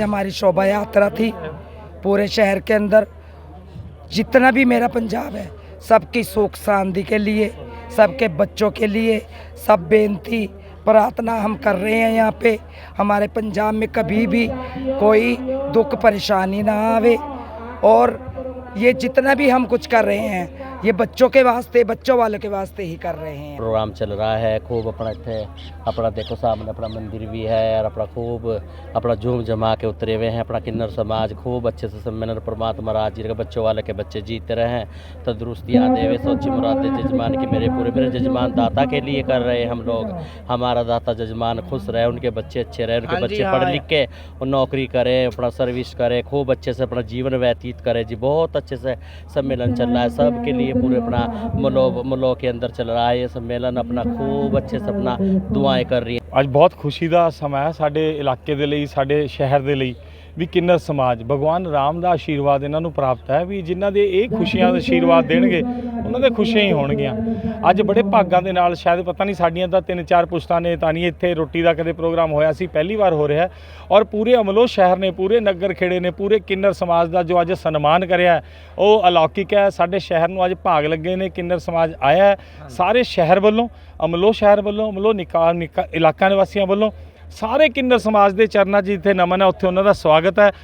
हमारी शोभा यात्रा थी पूरे शहर के अंदर। जितना भी मेरा पंजाब है, सबकी सुख शांति के लिए, सबके बच्चों के लिए, सब बेनती प्रार्थना हम कर रहे हैं यहाँ पे। हमारे पंजाब में कभी भी कोई दुख परेशानी ना आवे। और ये जितना भी हम कुछ कर रहे हैं ये बच्चों के वास्ते बच्चों वालों के वास्ते ही कर रहे हैं। प्रोग्राम चल रहा है खूब अपना इतने अपना देखो सामने अपना मंदिर भी है और अपना खूब अपना झूम जमा के उतरे हुए हैं अपना किन्नर समाज खूब अच्छे से सम्मेलन परमात्मा राज जी के बच्चों वाले के बच्चे जीते रहे हैं तंदुरुस्तियाँ दे हुए सोची मुरादे जजमान की मेरे पूरे मेरे जजमान दाता के लिए कर रहे हैं हम लोग। हमारा दाता जजमान खुश रहे उनके बच्चे अच्छे रहे उनके बच्चे पढ़ लिख के और नौकरी करें अपना सर्विस करें खूब अच्छे से अपना जीवन व्यतीत करें जी बहुत अच्छे से सम्मेलन चल रहा है सबके लिए पूरे अपना मलो मलो के अंदर चल रहा है ये सम्मेलन अपना खूब अच्छे से अपना दुआएं कर रही है ਅੱਜ ਬਹੁਤ ਖੁਸ਼ੀ ਦਾ ਸਮਾਂ ਹੈ ਸਾਡੇ ਇਲਾਕੇ ਦੇ ਲਈ ਸਾਡੇ ਸ਼ਹਿਰ ਦੇ ਲਈ ਵੀ ਕਿੰਨਰ ਸਮਾਜ ਭਗਵਾਨ ਰਾਮ ਦਾ ਆਸ਼ੀਰਵਾਦ ਇਹਨਾਂ ਨੂੰ ਪ੍ਰਾਪਤ ਹੈ ਵੀ ਜਿਨ੍ਹਾਂ ਦੇ ਇਹ ਖੁਸ਼ੀਆਂ ਦਾ ਆਸ਼ੀਰਵਾਦ ਦੇਣਗੇ ਉਹਨਾਂ ਦੇ ਖੁਸ਼ੀਆਂ ਹੀ ਹੋਣਗੀਆਂ। ਅੱਜ ਬੜੇ ਭਾਗਾਂ ਦੇ ਨਾਲ ਸ਼ਾਇਦ ਪਤਾ ਨਹੀਂ ਸਾਡੀਆਂ ਤਾਂ ਤਿੰਨ ਚਾਰ ਪੁਸ਼ਤਾਂ ਨੇ, ਤਾਂ ਨਹੀਂ ਇੱਥੇ ਰੋਟੀ ਦਾ ਕਦੇ ਪ੍ਰੋਗਰਾਮ ਹੋਇਆ ਸੀ, ਪਹਿਲੀ ਵਾਰ ਹੋ ਰਿਹਾ। ਔਰ ਪੂਰੇ ਅਮਲੋ ਸ਼ਹਿਰ ਨੇ, ਪੂਰੇ ਨਗਰ ਖੇੜੇ ਨੇ, ਪੂਰੇ ਕਿੰਨਰ ਸਮਾਜ ਦਾ ਜੋ ਅੱਜ ਸਨਮਾਨ ਕਰਿਆ ਉਹ ਅਲੌਕਿਕ ਹੈ। ਸਾਡੇ ਸ਼ਹਿਰ ਨੂੰ ਅੱਜ ਭਾਗ ਲੱਗੇ ਨੇ, ਕਿੰਨਰ ਸਮਾਜ ਆਇਆ ਸਾਰੇ ਸ਼ਹਿਰ ਵੱਲੋਂ ਅਮਲੋ ਸ਼ਹਿਰ ਵੱਲੋਂ ਅਮਲੋ ਨਿਕਾ ਨਿਕਾ, ਇਲਾਕਾ ਨਿਵਾਸੀਆਂ ਵੱਲੋਂ ਸਾਰੇ ਕਿੰਨਰ ਸਮਾਜ ਦੇ ਚਰਨਾਂ 'ਚ ਜਿੱਥੇ ਨਮਨ ਹੈ, ਉੱਥੇ ਉਹਨਾਂ ਦਾ ਸਵਾਗਤ ਹੈ।